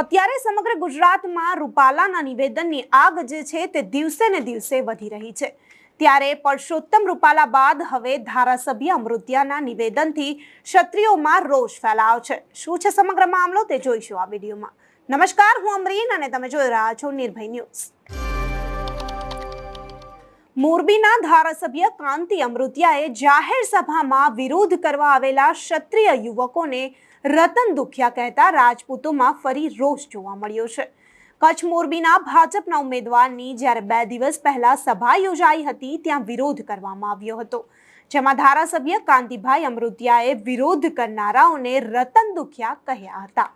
અત્યારે સમગ્ર ગુજરાતમાં રૂપાલાના નિવેદનની આગ જે છે તે દિવસે ને દિવસે વધી રહી છે. ત્યારે પરસોત્તમ રૂપાલા બાદ હવે ધારાસભ્ય અમૃત્યાના નિવેદનથી ક્ષત્રિયોમાં રોષ ફેલાયો છે. શું છે સમગ્ર મામલો તે જોઈશું આ વિડીયોમાં. નમસ્કાર, હું અમરીન અને તમે જોઈ રહ્યા છો નિર્ભય ન્યૂઝ. મોરબીના ધારાસભ્ય કાંતિ અમૃતિયાએ જાહેર સભામાં વિરોધ કરવા આવેલા ક્ષત્રિય યુવકોને રતન દુખિયા કહેતા રાજપૂતોમાં ફરી રોષ જોવા મળ્યો છે. કચ્છ મોરબીના ભાજપના ઉમેદવારની જ્યારે બે દિવસ પહેલા સભા યોજાઈ હતી, ત્યાં વિરોધ કરવામાં આવ્યો હતો. જેમાં ધારાસભ્ય કાંતિભાઈ અમૃતિયાએ વિરોધ કરનારાઓને રતન દુખિયા કહ્યા હતા.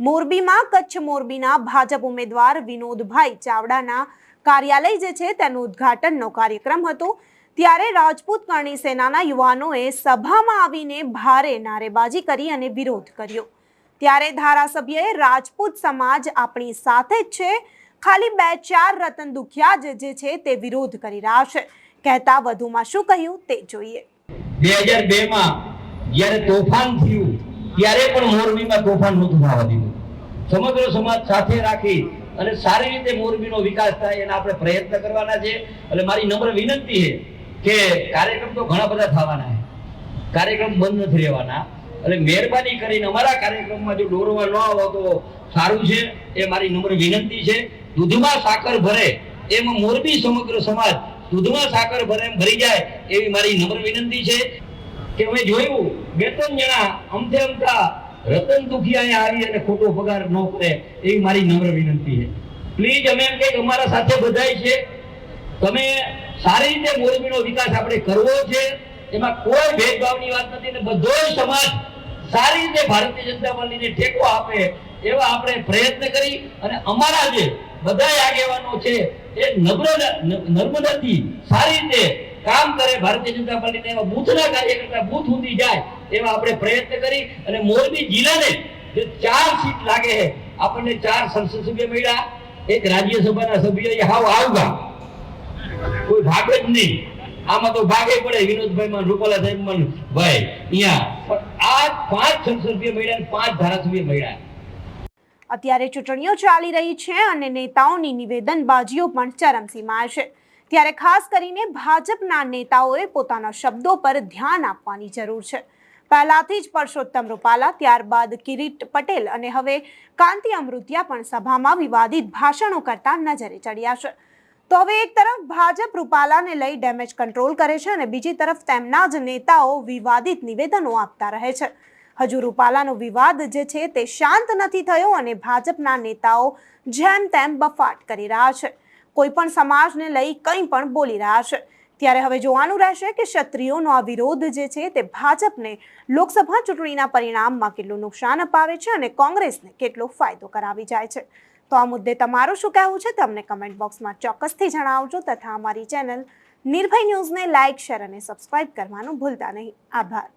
મોરબીમાં કચ્છ મોરબીના ભાજપ ઉમેદવાર વિનોદભાઈ ચાવડાના કાર્યાલય જે છે, તેનું ઉદ્ઘાટનનો કાર્યક્રમ હતો. ત્યારે રાજપૂત કરણી સેનાના યુવાનોએ સભામાં આવીને ભારે નારેબાજી કરી અને વિરોધ કર્યો. ત્યારે ધારાસભ્યએ રાજપૂત સમાજ આપણી સાથે જ છે. ખાલી બે ચાર રતન દુખિયા જ છે તે વિરોધ કરી રહ્યા છે. કહેતા વધુમાં શું કહ્યું તે જોઈએ. બે હજાર બે માં જ્યારે તોફાન થયું, ત્યારે પણ મોરબીમાં તોફાન નહોતું થવા દીધું. સમગ્ર સમાજ સાથે રાખી અને સારી રીતે મોરબીનો વિકાસ થાય એના આપણે પ્રયત્ન કરવાના છે. એટલે મારી નમ્ર વિનંતી છે કે કાર્યક્રમ તો ઘણા બધા થવાના છે. કાર્યક્રમ બંધ નથી રહેવાના. એટલે મહેરબાની કરીને અમારા કાર્યક્રમમાં જો દોરવા ન આવો તો સારું છે. એ મારી નમ્ર વિનંતી છે. દૂધમાં સાકર ભરે એમ મોરબી સમગ્ર સમાજ દૂધમાં સાકર ભરે એમ ભરી જાય એવી મારી નમ્ર વિનંતી છે. કે અમે જોયું બે ત્રણ જણા અમથે અમથા રતન દુખી અહીંયા આવી અને ખોટો પગાર ન કરે એવી મારી નમ્ર વિનંતી છે. પ્લીઝ અમે એમ કંઈક અમારા સાથે બધાય છે. તમે સારી રીતે મોરબીનો વિકાસ આપણે કરવો છે, એમાં કોઈ ભેદભાવની વાત નથી બધો સમાજ સારી રીતે ભારતીય જનતા પાર્ટીને ટેકો આપે એવા આપણે પ્રયત્ન કરી અને અમારા જે બધા આગેવાનો છે, એ નર્મદાથી સારી રીતે કામ કરે ભારતીય જનતા પાર્ટીના, એવા બૂથના કાર્યકર્તા બૂથ સુધી જાય એવા આપણે પ્રયત્ન કરી અને મોરબી જિલ્લાને જે ચાર સીટ લાગે છે, આપણને ચાર સંસદ સભ્ય મળ્યા, એક રાજ્યસભાના સભ્ય હાવ આવગા કોઈ ભાગે જ નહીં. આમાં તો ભાગે પડે. વિનોદભાઈ માં રૂપાલા સાહેબમાં ભાઈ, અહીંયા. પણ આ પાંચ સંસદ સભ્ય મળ્યા પાંચ ધારાસભ્ય મળ્યા. અત્યારે ચૂંટણીઓ ચાલી રહી છે અને નેતાઓની નિવેદનબાજીઓ પણ ચરમસીમાએ છે. ત્યારે ખાસ કરીને ભાજપના નેતાઓએ પોતાના શબ્દો પર ધ્યાન આપવાની જરૂર છે. પહેલાથી જ પરસોત્તમ રૂપાલા, ત્યારબાદ કિરીટ પટેલ અને હવે કાંતિ અમૃતિયા પણ સભામાં વિવાદિત ભાષણો કરતા નજરે ચડ્યા છે. તો હવે એક તરફ ભાજપ રૂપાલાને લઈ ડેમેજ કંટ્રોલ કરે છે અને બીજી તરફ તેમના જ નેતાઓ વિવાદિત નિવેદનો આપતા રહે છે. હજુ રૂપાલાનો વિવાદ જે છે તે શાંત નથી થયો અને ભાજપના નેતાઓ જેમ તેમ બફાટ કરી રહ્યા છે. કોઈ પણ સમાજને લઈ કંઈ પણ બોલી રહ્યા છે. ત્યારે હવે જોવાનું રહેશે કે ક્ષત્રિયોનો આ વિરોધ જે છે તે ભાજપને લોકસભા ચૂંટણીના પરિણામમાં કેટલું નુકસાન અપાવે છે અને કોંગ્રેસને કેટલો ફાયદો કરાવી જાય છે. તો આ મુદ્દે તમારું શું કહેવું છે તમને કમેન્ટ બોક્સમાં ચોક્કસથી જણાવજો તથા અમારી ચેનલ નિર્ભય ન્યૂઝને લાઇક શેર અને સબસ્ક્રાઇબ કરવાનું ભૂલતા નહીં. આભાર.